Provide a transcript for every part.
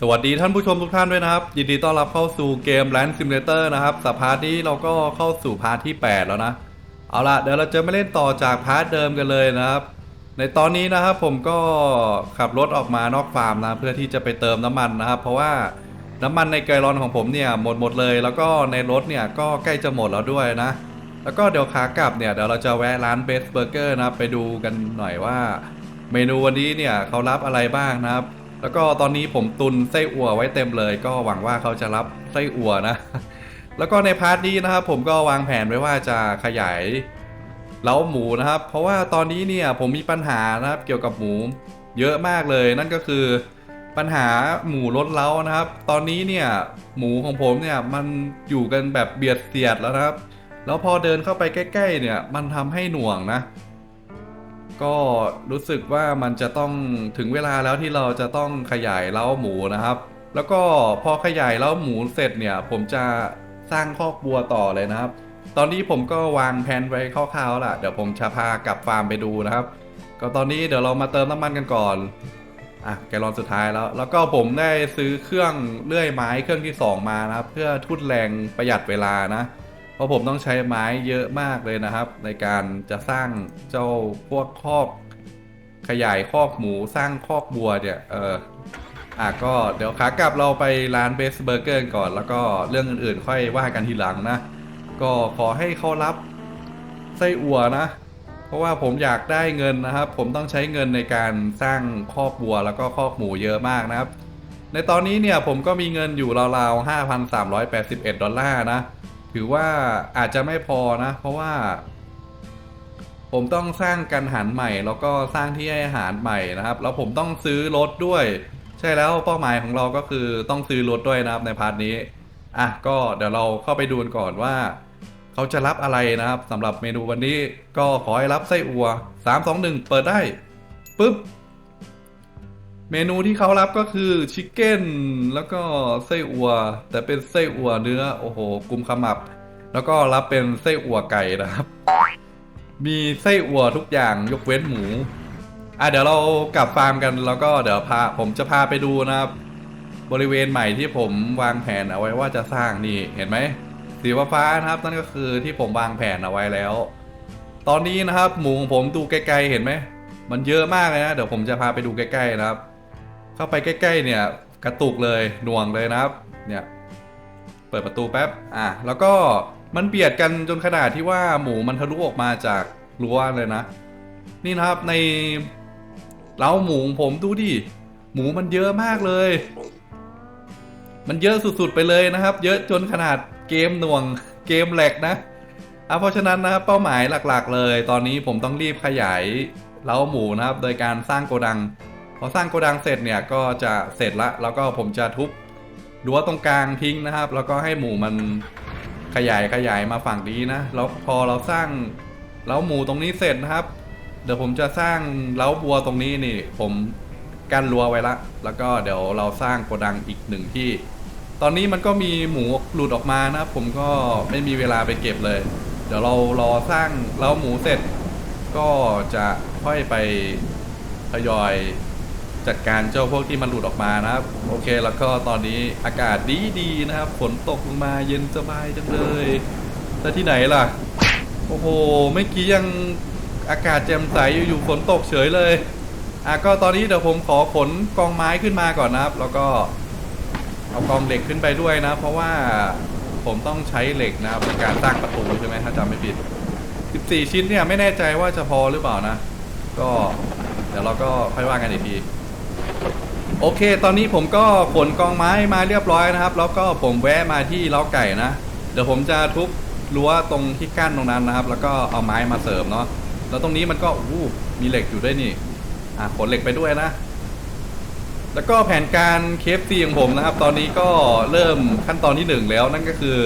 สวัสดีท่านผู้ชมทุกท่านด้วยนะครับ ยินดีต้อนรับเข้าสู่เกม Land Simulator นะครับสัปพาร์นี้เราก็เข้าสู่พาร์ทที่ 8 แล้วนะ เอาล่ะ เดี๋ยวเราจะมาเล่นต่อจากพาร์ทเดิมกันเลยนะครับ ในตอนนี้นะครับผมก็ขับรถออกมานอกฟาร์มนะเพื่อที่จะไปเติมน้ำมันนะครับ เพราะว่าน้ำมันในเกลอนของผมเนี่ยหมดหมดเลย แล้วก็ในรถเนี่ยก็ใกล้จะหมดแล้วด้วยนะ แล้วก็เดี๋ยวขากลับเนี่ยเดี๋ยวเราจะแวะร้านเบสเบอร์เกอร์นะครับไปดูกันหน่อยว่า เมนูวันนี้เนี่ยเขารับอะไรบ้างนะครับ แล้วก็ตอนนี้ผมตุนไส้อั่วไว้เต็มเลย ก็หวังว่าเขาจะรับไส้อั่วนะ แล้วก็ในพาร์ทนี้นะครับผมก็วางแผนไว้ว่าจะขยายเล้าหมูนะครับ เพราะว่าตอนนี้เนี่ยผมมีปัญหานะครับเกี่ยวกับหมูเยอะมากเลย นั่นก็คือปัญหาหมูลดเล้านะครับ ตอนนี้เนี่ยหมูของผมเนี่ยมันอยู่กันแบบเบียดเสียดแล้วนะครับ แล้วพอเดินเข้าไปใกล้ ๆ เนี่ยมันทำให้หน่วงนะ ก็รู้สึกว่ามันจะต้องถึงเวลาแล้วที่เราจะต้องขยายเล้าหมูนะครับ แล้วก็พอขยายเล้าหมูเสร็จเนี่ย ผมจะสร้างคอกบัวต่อเลยนะครับ ตอนนี้ผมก็วางแผนไว้คร่าวๆล่ะ เดี๋ยวผมจะพากลับฟาร์มไปดูนะครับ ก็ตอนนี้เดี๋ยวเรามาเติมน้ำมันกันก่อน อะแกลอนสุดท้ายแล้ว แล้วก็ผมได้ซื้อเครื่องเลื่อยไม้เครื่องที่สองมานะครับ เพื่อทุ่นแรงประหยัดเวลานะ เพราะผมต้องใช้ไม้เยอะมากเลยนะครับ ในการจะสร้างเจ้าพวกคอก ขยายคอกหมูสร้างคอกบัวเนี่ยเอออะก็เดี๋ยวขากลับเราไปร้านเบสเบอร์เกอร์ก่อน แล้วก็เรื่องอื่นๆ ค่อยว่ากันทีหลังนะ ก็ขอให้เขารับไส้อั่วนะ เพราะว่าผมอยากได้เงินนะครับ ผมต้องใช้เงินในการสร้างคอกบัวแล้วก็คอกหมูเยอะมากนะครับ ในตอนนี้เนี่ยผมก็มีเงินอยู่ราวๆ5,381 ดอลลาร์นะ ถือว่าอาจจะไม่พอนะ เพราะว่า ผมต้องสร้างกันหันใหม่ แล้วก็สร้างที่ให้อาหารใหม่นะครับ แล้วผมต้องซื้อรถด้วย ใช่แล้วเป้าหมายของเราก็คือต้องซื้อรถด้วยนะครับในพาร์ทนี้อะก็เดี๋ยวเราเข้าไปดูกันก่อนว่าเขาจะรับอะไรนะครับสำหรับเมนูวันนี้ก็ขอให้รับไส้อัว 3 2 1 เปิดได้ปุ๊บ เมนูที่เขารับก็คือชิคเก้นแล้วก็ไส้อัว แต่เป็นไส้อัวเนื้อโอ้โหกุมขมับ แล้วก็รับเป็นไส้อัวไก่นะครับ มีไส้อัวทุกอย่างยกเว้นหมูอะเดี๋ยวเรากลับฟาร์มกันแล้วก็เดี๋ยวพาผมจะพาไปดูนะครับ บริเวณใหม่ที่ผมวางแผนเอาไว้ว่าจะสร้างนี่เห็นไหมสีฟ้านะครับนั่นก็คือที่ผมวางแผนเอาไว้แล้ว ตอนนี้นะครับ หมูของผมดูไกลๆเห็นไหมมันเยอะมากเลยนะเดี๋ยวผมจะพาไปดูใกล้ๆนะครับ เข้าไปใกล้ ๆ เนี่ยกระตุกเลยหน่วงเลยนะครับ เนี่ย เปิดประตูแป๊บ อะ แล้วก็มันเบียดกันจนขนาดที่ว่าหมูมันทะลุออกมาจากรั้วเลยนะ นี่นะครับในเล้าหมูผมดูดิ หมูมันเยอะมากเลย มันเยอะสุดๆไปเลยนะครับ เยอะจนขนาดเกมหน่วงเกมแหลกนะอะเพราะฉะนั้นนะครับเป้าหมายหลักๆ เลย ตอนนี้ผมต้องรีบขยายเล้าหมูนะครับ โดยการสร้างโกดัง พอสร้างโกดังเสร็จเนี่ยก็จะเสร็จละแล้วก็ผมจะทุบรั้วตรงกลางทิ้งนะครับ แล้วก็ให้หมูมันขยายขยายมาฝั่งนี้นะแล้วพอเราสร้างเล้าหมูตรงนี้เสร็จนะครับ เดี๋ยวผมจะสร้างเล้าบัวตรงนี้นี่ ผมกั้นรั้วไว้ละ แล้วก็เดี๋ยวเราสร้างโกดังอีกหนึ่งที่ ตอนนี้มันก็มีหมูหลุดออกมานะครับ ผมก็ไม่มีเวลาไปเก็บเลย เดี๋ยวเรารอสร้างเล้าหมูเสร็จ ก็จะค่อยไปทยอย จัดการเจ้าพวกที่มันหลุดออกมานะครับ โอเค แล้วก็ตอนนี้อากาศดีดีๆนะครับ ฝนตกลงมาเย็นสบายจังเลยแต่ที่ไหนล่ะ โอ้โหเมื่อกี้ยังอากาศแจ่มใสอยู่ๆฝนตกเฉยเลยอะก็ตอนนี้เดี๋ยวผมขอขนกองไม้ขึ้นมาก่อนนะครับ แล้วก็เอากองเหล็กขึ้นไปด้วยนะ เพราะว่าผมต้องใช้เหล็กนะครับในการสร้างประตูใช่ไหมถ้าจำไม่ผิด 14 ชิ้นเนี่ยไม่แน่ใจว่าจะพอหรือเปล่านะ ก็เดี๋ยวเราก็ค่อยว่ากันอีกที โอเค ตอนนี้ผมก็ขนกองไม้มาเรียบร้อยนะครับ แล้วก็ผมแวะมาที่เล้าไก่นะ เดี๋ยวผมจะทุบรั้วตรงที่กั้นตรงนั้นนะครับ แล้วก็เอาไม้มาเสริมเนาะ แล้วตรงนี้มันก็อู้มีเหล็กอยู่ด้วยนี่ อะขนเหล็กไปด้วยนะ แล้วก็แผนการเคฟซีของผมนะครับ ตอนนี้ก็เริ่มขั้นตอนที่หนึ่งแล้ว นั่นก็คือ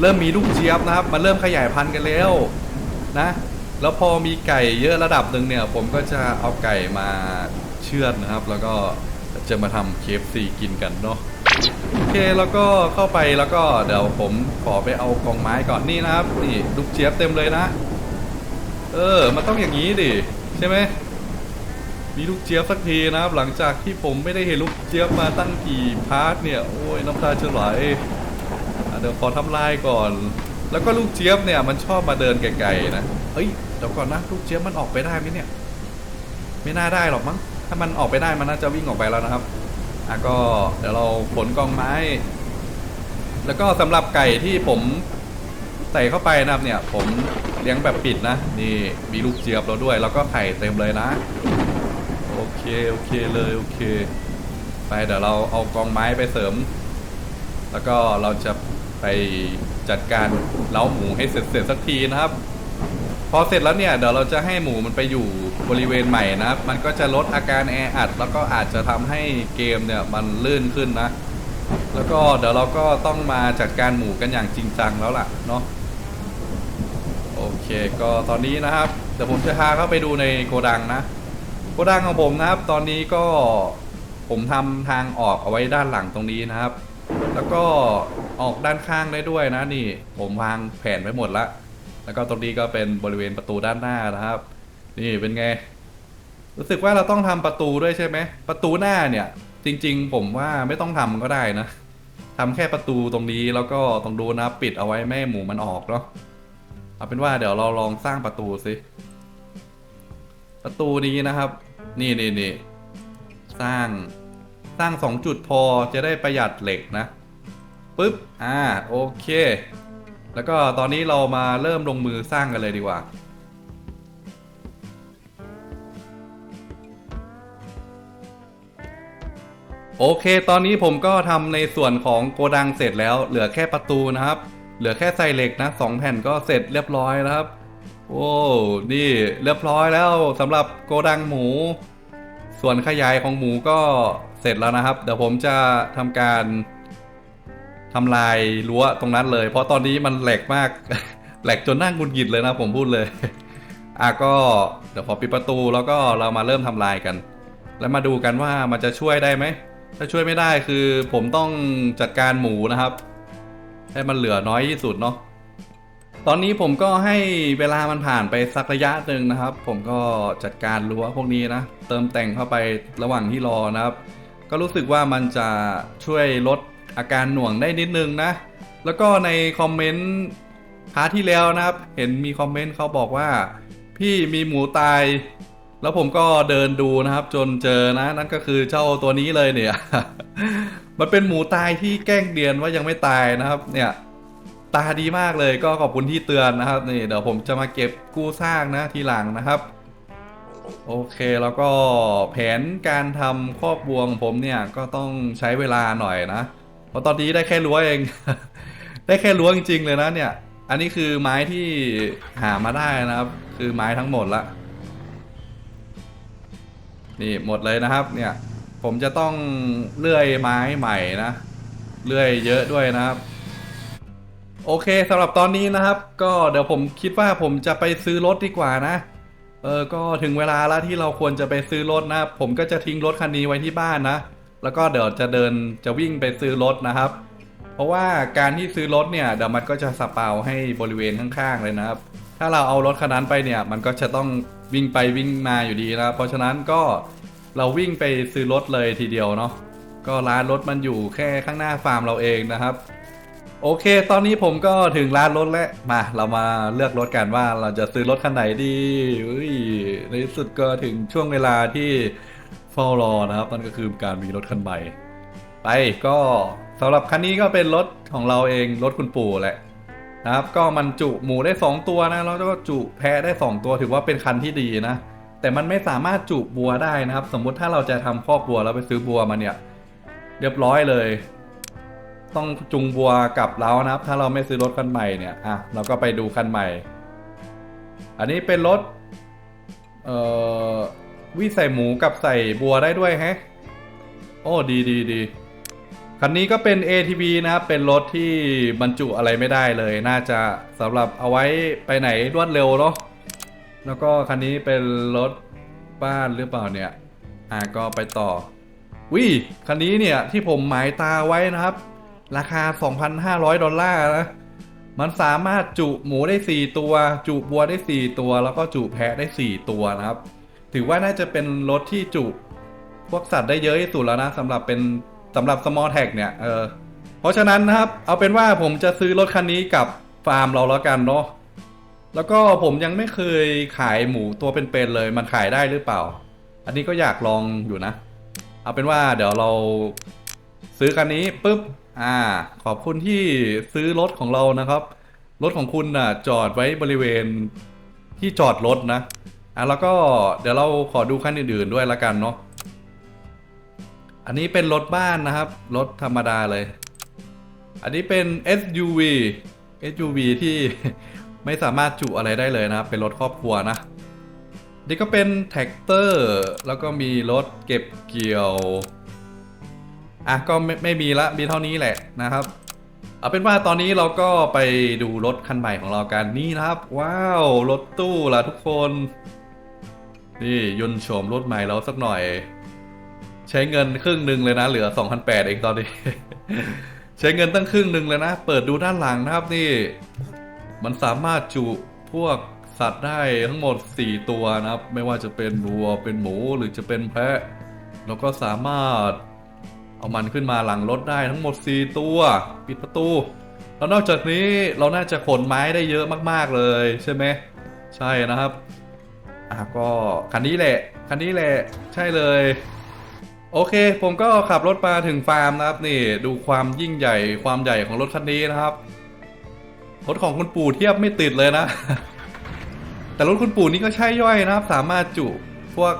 เริ่มมีลูกเจี๊ยบนะครับ มันเริ่มขยายพันธุ์กันแล้วนะ แล้วพอมีไก่เยอะระดับหนึ่งเนี่ย ผมก็จะเอาไก่มาเชือดนะครับ แล้วก็ จะมาทำเคฟซีกินกันเนาะโอเคแล้วก็เข้าไปแล้วก็เดี๋ยวผมขอไปเอากองไม้ก่อนนี่นะครับ นี่ลูกเจี๊ยบเต็มเลยนะ เออ มันต้องอย่างนี้ดิใช่ไหมมีลูกเจี๊ยบสักทีนะครับ หลังจากที่ผมไม่ได้เห็นลูกเจี๊ยบมาตั้งกี่พาร์ทเนี่ยโอ้ยน้ำตาจะไหลอะเดี๋ยวขอทำลายก่อน แล้วก็ลูกเจี๊ยบเนี่ยมันชอบมาเดินไกลๆนะเอ้ยเดี๋ยวก่อนนะลูกเจี๊ยบมันออกไปได้ไหมเนี่ย ไม่น่าได้หรอกมั้ง ถ้ามันออกไปได้มันน่าจะวิ่งออกไปแล้วนะครับอะก็เดี๋ยวเราขนกองไม้ แล้วก็สำหรับไก่ที่ผมใส่เข้าไปนะครับเนี่ย ผมเลี้ยงแบบปิดนะ นี่มีลูกเจี๊ยบเราด้วย แล้วก็ไข่เต็มเลยนะ โอเคโอเคเลยโอเค ไปเดี๋ยวเราเอากองไม้ไปเสริม แล้วก็เราจะไปจัดการเล้าหมูให้เสร็จเสร็จสักทีนะครับ พอเสร็จแล้วเนี่ยเดี๋ยวเราจะให้หมูมันไปอยู่บริเวณใหม่นะ มันก็จะลดอาการแออัด แล้วก็อาจจะทำให้เกมเนี่ยมันลื่นขึ้นนะ แล้วก็เดี๋ยวเราก็ต้องมาจัดการหมูกันอย่างจริงจังแล้วล่ะเนาะโอเค ก็ตอนนี้นะครับเดี๋ยวผมจะพาเข้าไปดูในโกดังนะโกดังของผมนะครับ ตอนนี้ก็ผมทำทางออกเอาไว้ด้านหลังตรงนี้นะครับ แล้วก็ออกด้านข้างได้ด้วยนะนี่ ผมวางแผนไว้หมดละ แล้วก็ตรงนี้ก็เป็นบริเวณประตูด้านหน้านะครับ นี่เป็นไง รู้สึกว่าเราต้องทำประตูด้วยใช่ไหม ประตูหน้าเนี่ย จริง ๆ ผมว่าไม่ต้องทำก็ได้นะทำแค่ประตูตรงนี้แล้วก็ตรงดูนะปิดเอาไว้ไม่ให้หมูมันออกเนาะเอาเป็นว่าเดี๋ยวเราลองสร้างประตูสิประตูนี้นะครับ นี่นี่นี่สร้างสร้างสองจุดพอจะได้ประหยัดเหล็กนะปึ๊บอ่าโอเค แล้วก็ตอนนี้เรามาเริ่มลงมือสร้างกันเลยดีกว่า โอเค ตอนนี้ผมก็ทำในส่วนของโกดังเสร็จแล้ว เหลือแค่ประตูนะครับ เหลือแค่ใส่เหล็กนะสองแผ่นก็เสร็จเรียบร้อยแล้วครับ โอ้นี่เรียบร้อยแล้วสำหรับโกดังหมู ส่วนขยายของหมูก็เสร็จแล้วนะครับ เดี๋ยวผมจะทำการ ทำลายรั้วตรงนั้นเลย เพราะตอนนี้มันแหลกมากแหลกจนนั่งกุนหงิดเลยนะผมพูดเลยอะก็เดี๋ยวขอปิดประตูแล้วก็เรามาเริ่มทำลายกัน แล้วมาดูกันว่ามันจะช่วยได้ไหมถ้าช่วยไม่ได้คือผมต้องจัดการหมูนะครับ ให้มันเหลือน้อยที่สุดเนาะตอนนี้ผมก็ให้เวลามันผ่านไปสักระยะหนึ่งนะครับ ผมก็จัดการรั้วพวกนี้นะ เติมแต่งเข้าไประหว่างที่รอนะครับ ก็รู้สึกว่ามันจะช่วยลด อาการหน่วงได้นิดนึงนะ แล้วก็ในคอมเมนต์พาร์ทที่แล้วนะครับ เห็นมีคอมเมนต์เขาบอกว่า พี่มีหมูตาย แล้วผมก็เดินดูนะครับ จนเจอนะ นั่นก็คือเจ้าตัวนี้เลยเนี่ย มันเป็นหมูตายที่แกล้งเดียนว่ายังไม่ตายนะครับ เนี่ยตาดีมากเลยก็ขอบคุณที่เตือนนะครับนี่เดี๋ยวผมจะมาเก็บกู้สร้างนะทีหลังนะครับ โอเคแล้วก็แผนการทำครอบบัวของผมเนี่ยก็ต้องใช้เวลาหน่อยนะ เพราะตอนนี้ได้แค่รั้วเอง ได้แค่รั้วจริง ๆ เลยนะเนี่ย อันนี้คือไม้ที่หามาได้นะครับ คือไม้ทั้งหมดละนี่หมดเลยนะครับ เนี่ย ผมจะต้องเลื่อยไม้ใหม่นะเลื่อยเยอะด้วยนะครับ โอเคสำหรับตอนนี้นะครับ ก็เดี๋ยวผมคิดว่าผมจะไปซื้อรถดีกว่านะเออก็ถึงเวลาแล้วที่เราควรจะไปซื้อรถนะ ผมก็จะทิ้งรถคันนี้ไว้ที่บ้านนะ แล้วก็เดี๋ยวจะเดินจะวิ่งไปซื้อรถนะครับ เพราะว่าการที่ซื้อรถเนี่ยเดี๋ยวมันก็จะสปาวให้บริเวณข้างๆเลยนะครับ ถ้าเราเอารถคันนั้นไปเนี่ย มันก็จะต้องวิ่งไปวิ่งมาอยู่ดีนะเพราะฉะนั้นก็เราวิ่งไปซื้อรถเลยทีเดียวเนาะก็ร้านรถมันอยู่แค่ข้างหน้าฟาร์มเราเองนะครับ โอเค ตอนนี้ผมก็ถึงร้านรถแล้วมาเรามาเลือกรถกันว่าเราจะซื้อรถคันไหนดีในที่สุดก็ถึงช่วงเวลาที่ เฝ้ารอนะครับนั่นก็คือการมีรถคันใหม่ไปก็สำหรับคันนี้ก็เป็นรถของเราเองรถคุณปู่แหละนะครับ ก็มันจุหมูได้ 2 ตัวนะแล้วก็จุแพะได้ 2 ตัวถือว่าเป็นคันที่ดีนะ แต่มันไม่สามารถจุบัวได้นะครับ สมมุติถ้าเราจะทำคอกบัวแล้วไปซื้อบัวมาเนี่ย เรียบร้อยเลย ต้องจุงบัวกลับแล้วนะครับ ถ้าเราไม่ซื้อรถคันใหม่เนี่ยอะเราก็ไปดูคันใหม่ อันนี้เป็นรถเอ่อ วิใส่หมูกับใส่บัวได้ด้วยแฮะ โอ้ดีดีดีคันนี้ก็เป็น ATV นะครับ เป็นรถที่บรรจุอะไรไม่ได้เลย น่าจะสำหรับเอาไว้ไปไหนรวดเร็วเนาะแล้วก็คันนี้เป็นรถบ้านหรือเปล่าเนี่ย อะก็ไปต่อวิคันนี้เนี่ยที่ผมหมายตาไว้นะครับ ราคา 2,500 ดอลลาร์นะ มันสามารถจุหมูได้ 4 ตัว จุบัวได้ 4 ตัว แล้วก็จุแพะได้ 4 ตัวนะครับ ถือว่าน่าจะเป็นรถที่จุพวกสัตว์ได้เยอะที่สุดแล้วนะสำหรับเป็นสำหรับ small tag เนี่ยเออเพราะฉะนั้นนะครับ เอาเป็นว่าผมจะซื้อรถคันนี้กับฟาร์มเราแล้วกันเนาะแล้วก็ผมยังไม่เคยขายหมูตัวเป็นๆเลย มันขายได้หรือเปล่า อันนี้ก็อยากลองอยู่นะ เอาเป็นว่าเดี๋ยวเราซื้อคันนี้ปุ๊บอ่า ขอบคุณที่ซื้อรถของเรานะครับรถของคุณน่ะ จอดไว้บริเวณที่จอดรถนะ อะแล้วก็เดี๋ยวเราขอดูคันอื่นๆด้วยละกันเนาะอันนี้เป็นรถบ้านนะครับ รถธรรมดาเลย อันนี้เป็น SUV SUV ที่ไม่สามารถจุอะไรได้เลยนะครับ เป็นรถครอบครัวนะ นี่ก็เป็นแท็กเตอร์ แล้วก็มีรถเก็บเกี่ยว อะก็ไม่ไม่มีละ มีเท่านี้แหละนะครับ เอาเป็นว่าตอนนี้เราก็ไปดูรถคันใหม่ของเรากันนี่นะครับ ว้าว รถตู้ล่ะทุกคน นี่ยนโฉมรถใหม่เราสักหน่อย ใช้เงินครึ่งหนึ่งเลยนะ เหลือ2,008เองตอนนี้ ใช้เงินตั้งครึ่งหนึ่งเลยนะ เปิดดูด้านหลังนะครับนี่ มันสามารถจุพวกสัตว์ได้ทั้งหมด 4 ตัวนะครับ ไม่ว่าจะเป็นวัวเป็นหมูหรือจะเป็นแพะ แล้วก็สามารถเอามันขึ้นมาหลังรถได้ทั้งหมด 4 ตัว ปิดประตู แล้วนอกจากนี้เราน่าจะขนไม้ได้เยอะมาก ๆเลยใช่ไหมใช่นะครับ อะก็คันนี้แหละ คันนี้แหละ ใช่เลย โอเค ผมก็ขับรถมาถึงฟาร์มนะครับ นี่ ดูความยิ่งใหญ่ความใหญ่ของรถคันนี้นะครับ รถของคุณปู่เทียบไม่ติดเลยนะ แต่รถคุณปู่นี่ก็ใช่ย่อยนะครับ สามารถจุพวก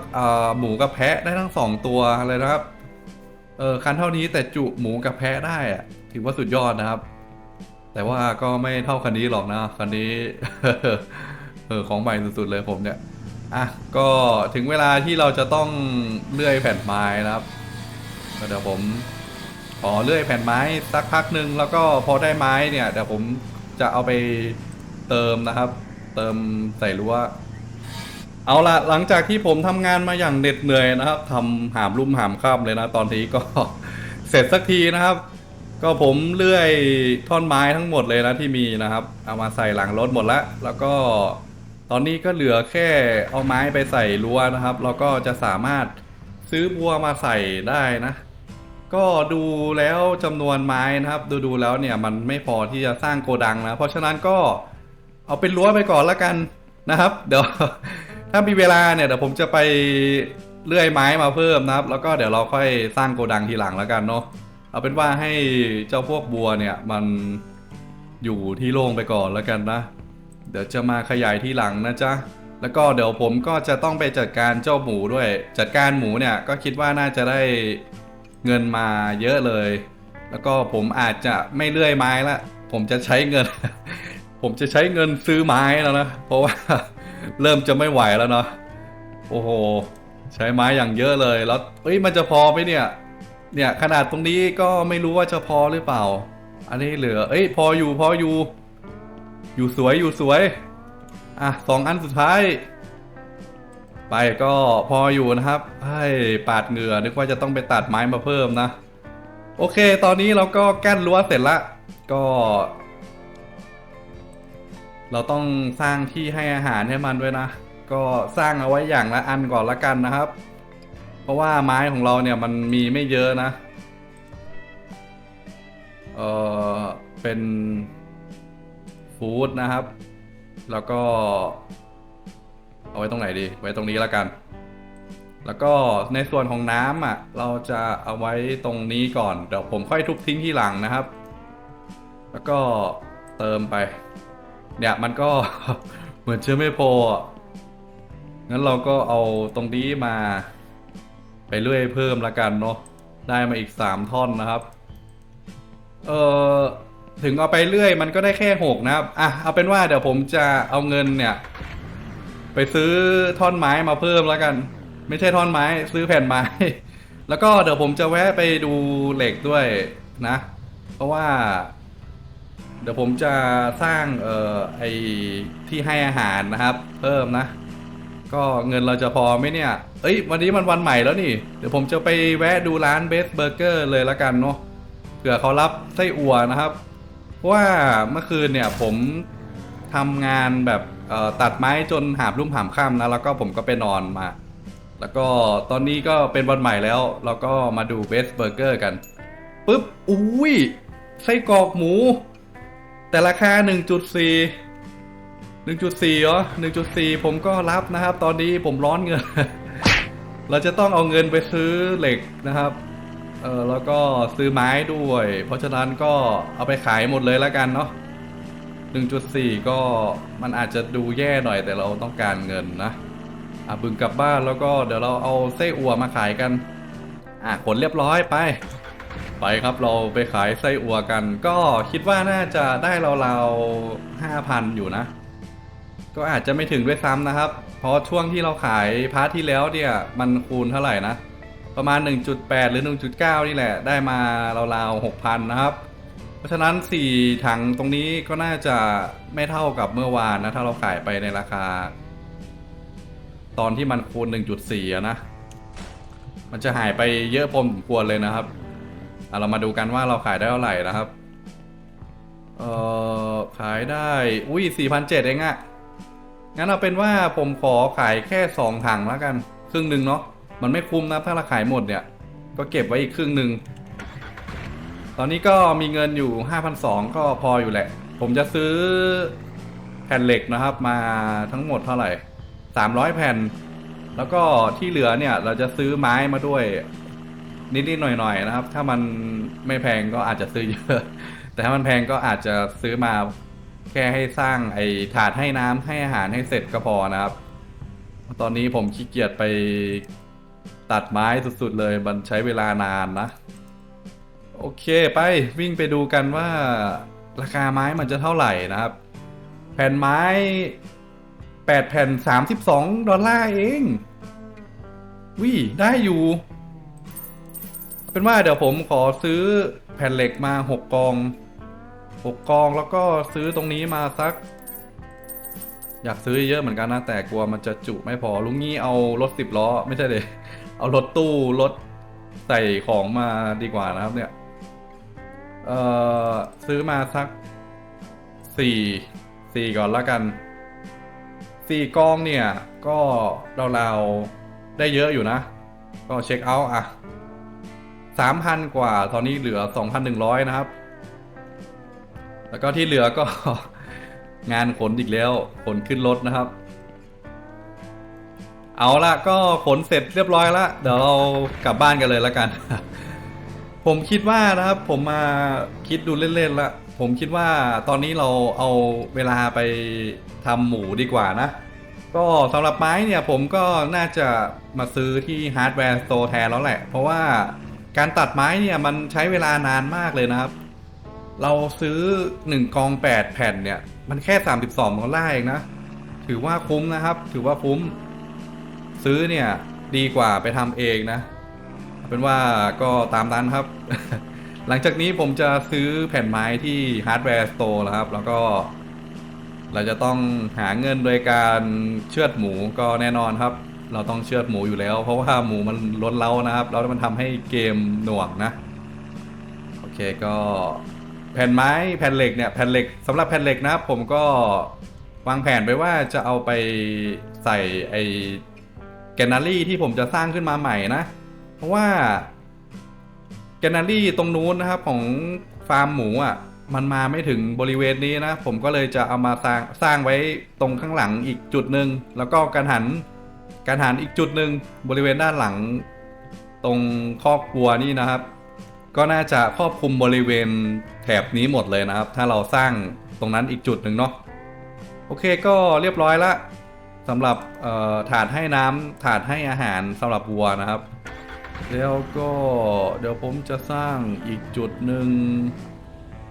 หมูกับแพะได้ทั้งสองตัวเลยนะครับ เออคันเท่านี้แต่จุหมูกับแพะได้อะถือว่าสุดยอดนะครับ แต่ว่าก็ไม่เท่าคันนี้หรอกนะคันนี้ เออของใหม่สุดๆเลยผมเนี่ย อะก็ถึงเวลาที่เราจะต้องเลื่อยแผ่นไม้นะครับเดี๋ยวผมขอเลื่อยแผ่นไม้สักพักหนึ่งแล้วก็พอได้ไม้เนี่ยเดี๋ยวผมจะเอาไปเติมนะครับ เติมใส่รั้วเอาละหลังจากที่ผมทำงานมาอย่างเหน็ดเหนื่อยนะครับทำหามรุ่มหามข้ามเลยนะตอนนี้ก็เสร็จสักทีนะครับ ก็ผมเลื่อยท่อนไม้ทั้งหมดเลยนะที่มีนะครับ เอามาใส่หลังรถหมดแล้วแล้วก็ ตอนนี้ก็เหลือแค่เอาไม้ไปใส่รั้วนะครับ เราก็จะสามารถซื้อบัวมาใส่ได้นะ ก็ดูแล้วจำนวนไม้นะครับ ดูดูแล้วเนี่ยมันไม่พอที่จะสร้างโกดังนะ เพราะฉะนั้นก็เอาเป็นรั้วไปก่อนละกันนะครับ เดี๋ยวถ้ามีเวลาเนี่ยเดี๋ยวผมจะไปเลื่อยไม้มาเพิ่มนะครับ แล้วก็เดี๋ยวเราค่อยสร้างโกดังทีหลังแล้วกันเนาะเอาเป็นว่าให้เจ้าพวกบัวเนี่ยมันอยู่ที่โล่งไปก่อนแล้วกันนะ เดี๋ยวจะมาขยายที่หลังนะจ๊ะ แล้วก็เดี๋ยวผมก็จะต้องไปจัดการเจ้าหมูด้วย จัดการหมูเนี่ยก็คิดว่าน่าจะได้เงินมาเยอะเลย แล้วก็ผมอาจจะไม่เลื่อยไม้ละ ผมจะใช้เงิน ผมจะใช้เงินซื้อไม้แล้วนะ เพราะว่าเริ่มจะไม่ไหวแล้วเนาะ โอ้โห ใช้ไม้อย่างเยอะเลย แล้วเอ้ยมันจะพอไหมเนี่ย เนี่ยขนาดตรงนี้ก็ไม่รู้ว่าจะพอหรือเปล่า อันนี้เหลือ เอ้ยพออยู่พออยู่ อยู่สวยอยู่สวย อะสองอันสุดท้าย ไปก็พออยู่นะครับให้ปาดเหงื่อนึกว่าจะต้องไปตัดไม้มาเพิ่มนะ โอเค ตอนนี้เราก็กั้นรั้วเสร็จละ ก็ เราต้องสร้างที่ให้อาหารให้มันด้วยนะ ก็สร้างเอาไว้อย่างละอันก่อนละกันนะครับ เพราะว่าไม้ของเราเนี่ยมันมีไม่เยอะนะ เออเป็น ฟู้ดนะครับ แล้วก็ เอาไว้ตรงไหนดี ไว้ตรงนี้แล้วกัน แล้วก็ในส่วนของน้ำอะ เราจะเอาไว้ตรงนี้ก่อน เดี๋ยวผมค่อยทุบทิ้งที่หลังนะครับ แล้วก็เติมไป เนี่ยมันก็เหมือนจะไม่พองั้นเราก็เอาตรงนี้มา ไปเรื่อยเพิ่มละกันเนาะ ได้มาอีกสามท่อนนะครับ เออ ถึงเอาไปเรื่อยมันก็ได้แค่หกนะครับ อะ เอาเป็นว่าเดี๋ยวผมจะเอาเงินเนี่ย ไปซื้อท่อนไม้มาเพิ่มแล้วกัน ไม่ใช่ท่อนไม้ซื้อแผ่นไม้ แล้วก็เดี๋ยวผมจะแวะไปดูเหล็กด้วยนะ เพราะว่า เดี๋ยวผมจะสร้างเอ่อไอที่ให้อาหารนะครับ เพิ่มนะ ก็เงินเราจะพอไหมเนี่ย เอ้ย วันนี้มันวันใหม่แล้วนี่ เดี๋ยวผมจะไปแวะดูร้านเบสเบอร์เกอร์เลยละกันเนาะเผื่อเขารับไส้อั่วนะครับ เพราะว่าเมื่อคืนเนี่ยผมทำงานแบบตัดไม้จนหาบรุ่มหามค่ำนะแล้วก็ผมก็ไปนอนมา แล้วก็ตอนนี้ก็เป็นวันใหม่แล้วเราก็มาดูเบสเบอร์เกอร์กันปุ๊บอุ้ยไส้กรอกหมู แต่ราคา 1.4 1.4เหรอ1.4 ผมก็รับนะครับ ตอนนี้ผมร้อนเงิน เราจะต้องเอาเงินไปซื้อเหล็กนะครับ เออแล้วก็ซื้อไม้ด้วย เพราะฉะนั้นก็เอาไปขายหมดเลยแล้วกันเนาะ1.4 ก็มันอาจจะดูแย่หน่อยแต่เราต้องการเงินนะ อะบึงกลับบ้านแล้วก็เดี๋ยวเราเอาไส้อั่วมาขายกัน อะขนเรียบร้อยไป ไปครับเราไปขายไส้อั่วกัน ก็คิดว่าน่าจะได้เราวๆห้าพันอยู่นะ ก็อาจจะไม่ถึงด้วยซ้ำนะครับ เพราะช่วงที่เราขายพาร์ทที่แล้วเนี่ยมันคูณเท่าไหร่นะ ประมาณ 1.8 หรือ 1.9 นี่แหละ ได้มาราวๆ6,000 นะครับ เพราะฉะนั้น 4 ถังตรงนี้ก็น่าจะไม่เท่ากับเมื่อวานนะ ถ้าเราขายไปในราคา ตอนที่มันคูณ 1.4 นะ มันจะหายไปเยอะพอสมควรเลยนะครับอะเรามาดูกันว่าเราขายได้เท่าไหร่นะครับ เออขายได้ อุ้ย4,700 เองอะงั้นเอาเป็นว่าผมขอขายแค่ 2 ถังแล้วกัน ครึ่งหนึ่งเนาะ มันไม่คุ้มนะถ้าเราขายหมดเนี่ย ก็เก็บไว้อีกครึ่งหนึ่งตอนนี้ก็มีเงินอยู่5,200ก็พออยู่แหละ ผมจะซื้อแผ่นเหล็กนะครับ มาทั้งหมดเท่าไหร่300 แผ่น แล้วก็ที่เหลือเนี่ยเราจะซื้อไม้มาด้วย นิดๆหน่อยๆนะครับ ถ้ามันไม่แพงก็อาจจะซื้อเยอะ แต่ถ้ามันแพงก็อาจจะซื้อมาแค่ให้สร้างไอ้ถาดให้น้ำให้อาหารให้เสร็จก็พอนะครับ ตอนนี้ผมขี้เกียจไป ตัดไม้สุดๆเลยมันใช้เวลานานนะ โอเคไปวิ่งไปดูกันว่า ราคาไม้มันจะเท่าไหร่นะครับ แผ่นไม้ 8 แผ่น 32 ดอลลาร์เองวิได้อยู่ เป็นว่าเดี๋ยวผมขอซื้อแผ่นเหล็กมา 6 กอง 6 กองแล้วก็ซื้อตรงนี้มาสัก อยากซื้อเยอะเหมือนกันนะ แต่กลัวมันจะจุไม่พอลุงงี้เอารถสิบล้อไม่ใช่เลย เอารถตู้รถใส่ของมาดีกว่านะครับ เนี่ย เอ่อซื้อมาสักสี่สี่ก่อนละกันสี่กองเนี่ย ก็เราๆได้เยอะอยู่นะ ก็เช็คเอาท์อะสามพันกว่าตอนนี้เหลือสองพันหนึ่งร้อยนะครับ แล้วก็ที่เหลือก็ งานขนอีกแล้ว ขนขึ้นรถนะครับ เอาละก็ขนเสร็จเรียบร้อยละเดี๋ยวเรากลับบ้านกันเลยละกัน ผมคิดว่านะครับผมมาคิดดูเล่นๆละผมคิดว่าตอนนี้เราเอาเวลาไปทำหมูดีกว่านะ ก็สำหรับไม้เนี่ยผมก็น่าจะมาซื้อที่ฮาร์ดแวร์สโตร์แทนแล้วแหละ เพราะว่าการตัดไม้เนี่ยมันใช้เวลานานมากเลยนะครับ เราซื้อ 1กอง 8 แผ่นเนี่ย มันแค่ 32ดอลลาร์เองนะ ถือว่าคุ้มนะครับ ถือว่าคุ้ม ซื้อเนี่ยดีกว่าไปทำเองนะ เป็นว่าก็ตามนั้นครับ หลังจากนี้ผมจะซื้อแผ่นไม้ที่ฮาร์ดแวร์สโตร์แล้วครับ แล้วก็ เราจะต้องหาเงินโดยการเชือดหมูก็แน่นอนครับ เราต้องเชือดหมูอยู่แล้ว เพราะว่าหมูมันล้นเล้านะครับ แล้วมันทำให้เกมหน่วงนะโอเคก็แผ่นไม้แผ่นเหล็กเนี่ยแผ่นเหล็กสำหรับแผ่นเหล็กนะผมก็วางแผนไปว่าจะเอาไปใส่ไอ แกนนารี่ที่ผมจะสร้างขึ้นมาใหม่นะ เพราะว่าแกนนารี่ตรงนู้นนะครับของฟาร์มหมูอะ มันมาไม่ถึงบริเวณนี้นะ ผมก็เลยจะเอามาสร้างสร้างไว้ตรงข้างหลังอีกจุดหนึ่งแล้วก็การหันการหันอีกจุดหนึ่งบริเวณด้านหลัง ตรงคอกวัวนี่นะครับ ก็น่าจะครอบคลุมบริเวณแถบนี้หมดเลยนะครับ ถ้าเราสร้างตรงนั้นอีกจุดหนึ่งเนาะโอเคก็เรียบร้อยละ สำหรับถาดให้น้ำถาดให้อาหารสำหรับวัวนะครับ แล้วก็เดี๋ยวผมจะสร้างอีกจุดหนึ่ง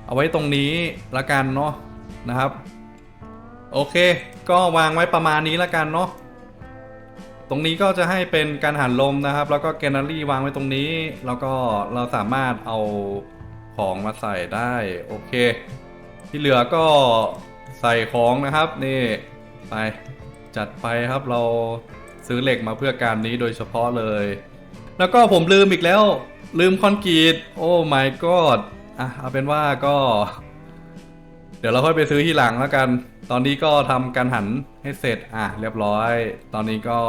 เอาไว้ตรงนี้ละกันเนาะนะครับ โอเค ก็วางไว้ประมาณนี้ละกันเนาะตรงนี้ก็จะให้เป็นการหันลมนะครับ แล้วก็แกนนารี่วางไว้ตรงนี้ แล้วก็เราสามารถเอาของมาใส่ได้โอเค ที่เหลือก็ใส่ของนะครับนี่ไป จัดไปครับเราซื้อเหล็กมาเพื่อการนี้โดยเฉพาะเลย แล้วก็ผมลืมอีกแล้ว ลืมคอนกรีตโอ้ my god อะเอาเป็นว่าก็ เดี๋ยวเราค่อยไปซื้อที่หลังแล้วกัน ตอนนี้ก็ทำการหันให้เสร็จอะเรียบร้อย ตอนนี้ก็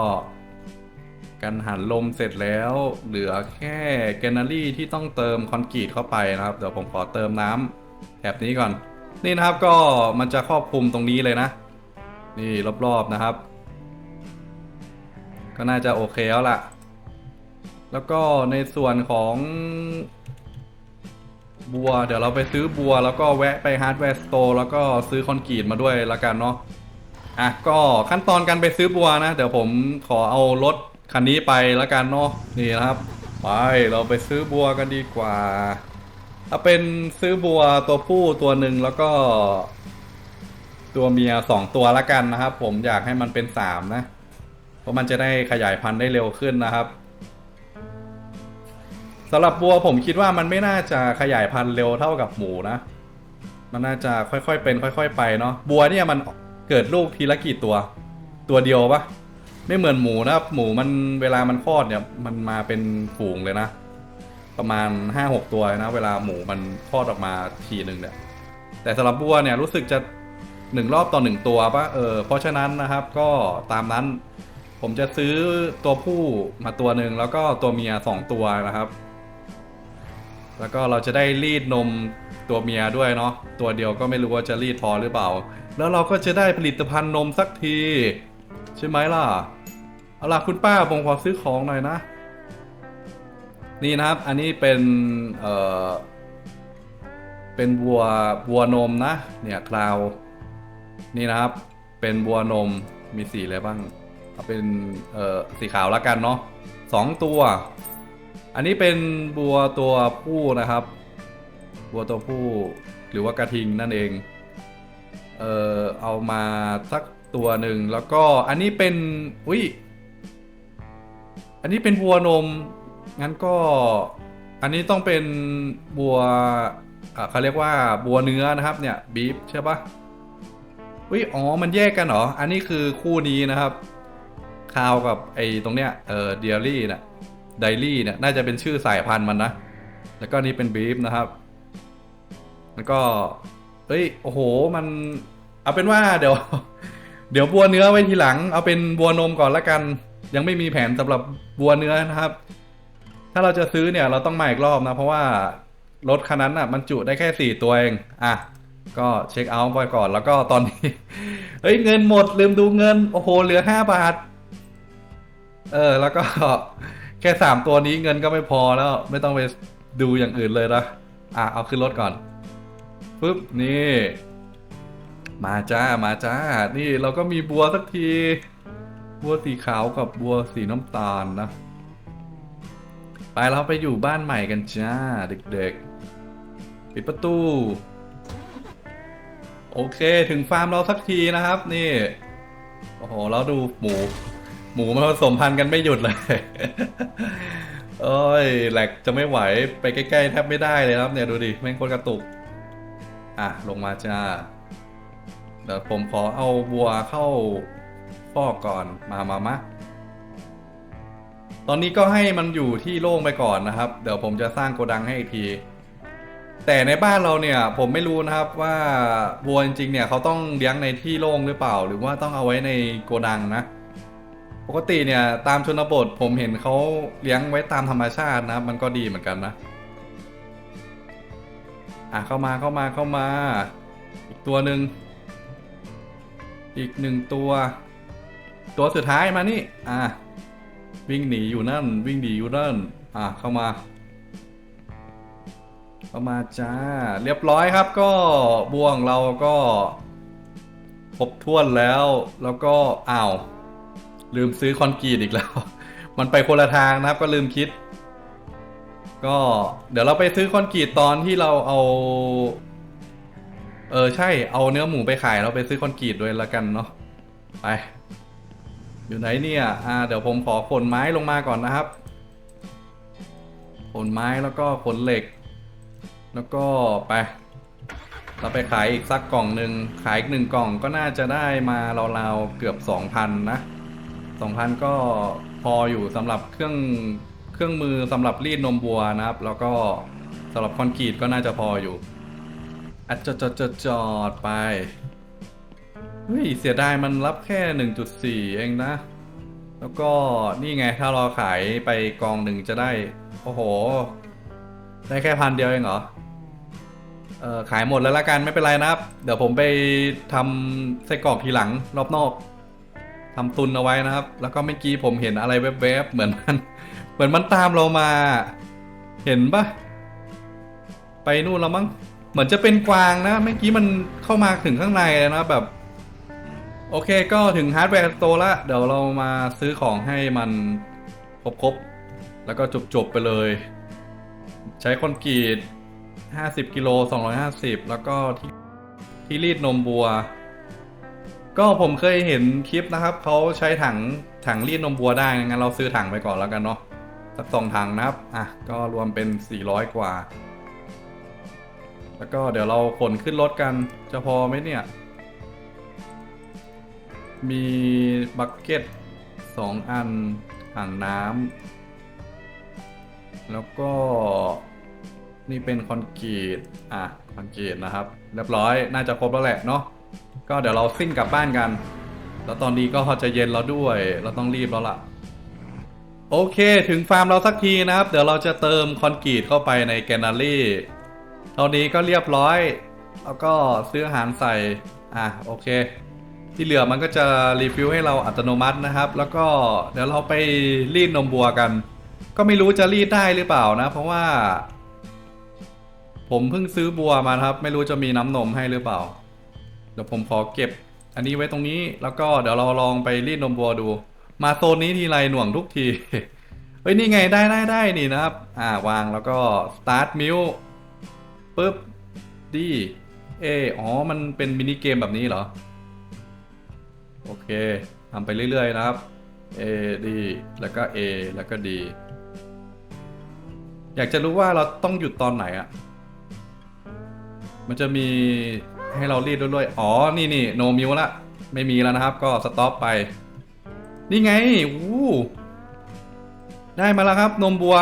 กันหันลมเสร็จแล้วเหลือแค่แกนนารี่ที่ต้องเติมคอนกรีตเข้าไปนะครับ เดี๋ยวผมขอเติมน้ำแถบนี้ก่อน นี่นะครับก็มันจะครอบคลุมตรงนี้เลยนะ นี่รอบๆนะครับ ก็น่าจะโอเคแล้วล่ะ แล้วก็ในส่วนของบัว เดี๋ยวเราไปซื้อบัว แล้วก็แวะไปฮาร์ดแวร์สโตร์แล้วก็ซื้อคอนกรีตมาด้วยละกันเนาะอะก็ขั้นตอนการไปซื้อบัวนะ เดี๋ยวผมขอเอารถคันนี้ไปละกันเนาะนี่นะครับ ไปเราไปซื้อบัวกันดีกว่าถ้าเป็นซื้อบัวตัวผู้ตัวหนึ่งแล้วก็ ตัวเมียสองตัวละกันนะครับ ผมอยากให้มันเป็นสามนะ เพราะมันจะได้ขยายพันธุ์ได้เร็วขึ้นนะครับสำหรับบัวผมคิดว่ามันไม่น่าจะขยายพันธุ์เร็วเท่ากับหมูนะ มันน่าจะค่อยๆเป็น ค่อย ๆ ไปเนาะบัวเนี่ยมันเกิดลูกทีละกี่ตัว ตัวเดียวปะไม่เหมือนหมูนะครับ หมูมันเวลามันคลอดเนี่ย มันมาเป็นฝูงเลยนะ ประมาณห้าหกตัวนะ เวลาหมูมันคลอดออกมาทีหนึ่งเนี่ย แต่สำหรับบัวเนี่ยรู้สึกจะ หนึ่งรอบต่อหนึ่งตัวปะเออเพราะฉะนั้นนะครับก็ตามนั้น ผมจะซื้อตัวผู้มาตัวหนึ่งแล้วก็ตัวเมียสองตัวนะครับ แล้วก็เราจะได้รีดนมตัวเมียด้วยเนาะตัวเดียวก็ไม่รู้ว่าจะรีดพอหรือเปล่า แล้วเราก็จะได้ผลิตภัณฑ์นมสักที ใช่ไหมล่ะเอาล่ะคุณป้าผมขอซื้อของหน่อยนะ นี่นะครับ อันนี้เป็นเอ่อเป็นวัววัวนมนะ เนี่ยคราว นี่นะครับ เป็นวัวนมมีสีอะไรบ้างเอาเป็นเอ่อสีขาวแล้วกันเนาะสองตัว อันนี้เป็นบัวตัวผู้นะครับ บัวตัวผู้หรือว่ากระทิงนั่นเอง เออเอามาสักตัวหนึ่งแล้วก็อันนี้เป็นอุ้ยอันนี้เป็นบัวนม งั้นก็อันนี้ต้องเป็นบัวเขาเรียกว่าบัวเนื้อนะครับเนี่ยบีฟใช่ปะ อุ้ยอ๋อ มันแยกกันเหรอ อันนี้คือคู่นี้นะครับคาวกับไอ้ตรงเนี้ย เออเดียรี่น่ะไดรี่เนี่ย น่าจะเป็นชื่อสายพันธุ์มันนะ แล้วก็นี่เป็นบีฟนะครับ แล้วก็เฮ้ย โอ้โห มัน เอาเป็นว่าเดี๋ยว เดี๋ยวบัวเนื้อไว้ทีหลัง เอาเป็นบัวนมก่อนละกัน ยังไม่มีแผนสำหรับบัวเนื้อนะครับ ถ้าเราจะซื้อเนี่ย เราต้องมาอีกรอบนะ เพราะว่ารถคันนั้นอะ มันจุได้แค่สี่ตัวเอง อะ ก็เช็คเอาท์ไปก่อนแล้วก็ตอนนี้ เฮ้ยเงินหมดลืมดูเงิน โอ้โห เหลือห้าบาท เออ แล้วก็แค่สามตัวนี้เงินก็ไม่พอแล้ว ไม่ต้องไปดูอย่างอื่นเลยนะอะเอาขึ้นรถก่อนปึ๊บนี่ มาจ้ามาจ้า นี่เราก็มีบัวสักที บัวสีขาวกับบัวสีน้ำตาลนะ ไปเราไปอยู่บ้านใหม่กันจ้า เด็กๆ ปิดประตู โอเคถึงฟาร์มเราสักทีนะครับ นี่ โอ้โหแล้วดูหมู หมูมันผสมพันธุ์กันไม่หยุดเลยเอ้ยแหลกจะไม่ไหวไปใกล้ๆแทบไม่ได้เลยครับเนี่ยดูดิแม่งโคตรกระตุก อะลงมาจ้าเดี๋ยวผมขอเอาวัวเข้าฟอกก่อนมามามะตอนนี้ก็ให้มันอยู่ที่โล่งไปก่อนนะครับ เดี๋ยวผมจะสร้างโกดังให้อีกที แต่ในบ้านเราเนี่ยผมไม่รู้นะครับว่าวัวจริงๆเนี่ยเขาต้องเลี้ยงในที่โล่งหรือเปล่า หรือว่าต้องเอาไว้ในโกดังนะ ปกติเนี่ยตามชนบทผมเห็นเขาเลี้ยงไว้ตามธรรมชาตินะ มันก็ดีเหมือนกันนะอะเข้ามาเข้ามาเข้ามา อีกตัวหนึ่งอีกหนึ่งตัว ตัวสุดท้ายมานี่ อะวิ่งหนีอยู่นั่น วิ่งหนีอยู่นั่น อะเข้ามา เข้ามาจ้า เรียบร้อยครับก็บ่วงเราก็ครบถ้วนแล้วแล้วก็อ้าว ลืมซื้อคอนกรีตอีกแล้ว มันไปคนละทางนะครับก็ลืมคิด ก็เดี๋ยวเราไปซื้อคอนกรีตตอนที่เราเอา เออใช่เอาเนื้อหมูไปขายเราไปซื้อคอนกรีตด้วยละกันเนาะไปอยู่ไหนเนี่ยอ่าเดี๋ยวผมขอขนไม้ลงมาก่อนนะครับ ขนไม้แล้วก็ขนเหล็ก แล้วก็ไป เราไปขายอีกสักกล่องหนึ่งขายอีกหนึ่งกล่องก็น่าจะได้มาราวๆเกือบสองพันนะสองพันก็พออยู่สำหรับเครื่องเครื่องมือสำหรับรีดนมวัวนะครับ แล้วก็สำหรับคอนกรีตก็น่าจะพออยู่อัดจอดจอดจอดจอดไปเฮ้ยเสียดายมันรับแค่ 1.4 เองนะ แล้วก็นี่ไงถ้าเราขายไปกองหนึ่งจะได้ โอ้โห ได้แค่พันเดียวเองเหรอ เออขายหมดแล้วละกันไม่เป็นไรนะครับ เดี๋ยวผมไปทำไส้กรอกทีหลังรอบนอกทำตุนเอาไว้นะครับ แล้วก็เมื่อกี้ผมเห็นอะไรแวบๆเหมือนมัน เหมือนมันตามเรามา เห็นปะไปนู่นแล้วมั้งเหมือนจะเป็นกวางนะเมื่อกี้มันเข้ามาถึงข้างในเลยนะแบบ โอเคก็ถึงฮาร์ดแวร์โตละเดี๋ยวเรามาซื้อของให้มันครบๆแล้วก็จบๆไปเลย ใช้คอนกรีต 50กิโล250 แล้วก็ที่ที่รีดนมบัว ก็ผมเคยเห็นคลิปนะครับ เขาใช้ถังถังรีดนมบัวได้ งั้นเราซื้อถังไปก่อนแล้วกันเนาะ สักสองถังนะครับ อะ ก็รวมเป็น 400 กว่า แล้วก็เดี๋ยวเราขนขึ้นรถกัน จะพอไหมเนี่ย มีบักเก็ตสองอัน ถังน้ำ แล้วก็ นี่เป็นคอนกรีตอะคอนกรีตนะครับ เรียบร้อยน่าจะครบแล้วแหละเนาะก็เดี๋ยวเราซิ่งกลับบ้านกัน แล้วตอนนี้ก็จะเย็นแล้วด้วย เราต้องรีบแล้วล่ะ โอเคถึงฟาร์มเราสักทีนะครับ เดี๋ยวเราจะเติมคอนกรีตเข้าไปในแกนนารีเท่านี้ก็เรียบร้อย แล้วก็ซื้ออาหารใส่อะโอเค ที่เหลือมันก็จะรีฟิลให้เราอัตโนมัตินะครับ แล้วก็เดี๋ยวเราไปรีดนมบัวกัน ก็ไม่รู้จะรีดได้หรือเปล่านะ เพราะว่า ผมเพิ่งซื้อบัวมาครับ ไม่รู้จะมีน้ำนมให้หรือเปล่า เดี๋ยวผมขอเก็บ อันนี้ไว้ตรงนี้แล้วก็เดี๋ยวเราลองไปรีดนมบัวดู มาโซนนี้ทีไรหน่วงทุกทีเฮ้ยนี่ไงได้ได้ได้นี่นะครับ อ่าวางแล้วก็ start milk ปึ๊บดีเออ๋อ มันเป็นมินิเกมแบบนี้เหรอ โอเคทำไปเรื่อยๆนะครับ A D แล้วก็ A แล้วก็ D อยากจะรู้ว่าเราต้องหยุดตอนไหนอะ มันจะมีให้เรารีดด้วยๆ อ๋อ นี่นี่โนมิวละ ไม่มีแล้วนะครับ ก็สต็อปไป นี่ไง อู้ได้มาแล้วครับนมบัว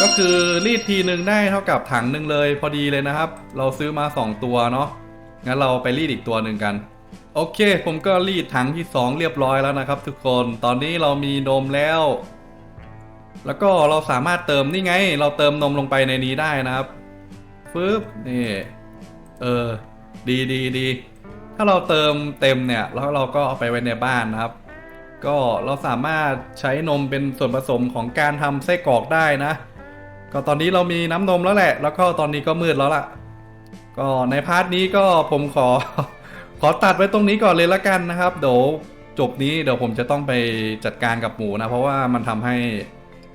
ก็คือรีดทีหนึ่งได้เท่ากับถังหนึ่งเลยพอดีเลยนะครับ เราซื้อมา 2 ตัวเนาะ งั้นเราไปรีดอีกตัวหนึ่งกัน โอเค ผมก็รีดถังที่ 2 เรียบร้อยแล้วนะครับ ทุกคน ตอนนี้เรามีนมแล้ว แล้วก็เราสามารถเติมนี่ไง เราเติมนมลงไปในนี้ได้นะครับ ฟึบนี่ เออ ดีดีดีถ้าเราเติมเต็มเนี่ย แล้วเราก็เอาไปไว้ในบ้านนะครับ ก็เราสามารถใช้นมเป็นส่วนผสมของการทำไส้กรอกได้นะ ก็ตอนนี้เรามีน้ำนมแล้วแหละ แล้วก็ตอนนี้ก็มืดแล้วล่ะ ก็ในพาร์ทนี้ก็ผมขอ ขอตัดไว้ตรงนี้ก่อนเลยละกันนะครับ เดี๋ยวจบนี้เดี๋ยวผมจะต้องไปจัดการกับหมูนะ เพราะว่ามันทำให้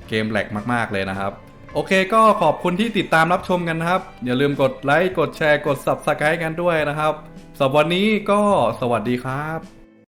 เกมแหลกมาก ๆเลยนะครับ โอเคก็ขอบคุณที่ติดตามรับชมกันนะครับ อย่าลืมกดไลค์ กดแชร์ กด Subscribe กันด้วยนะครับสำหรับวันนี้ก็สวัสดีครับ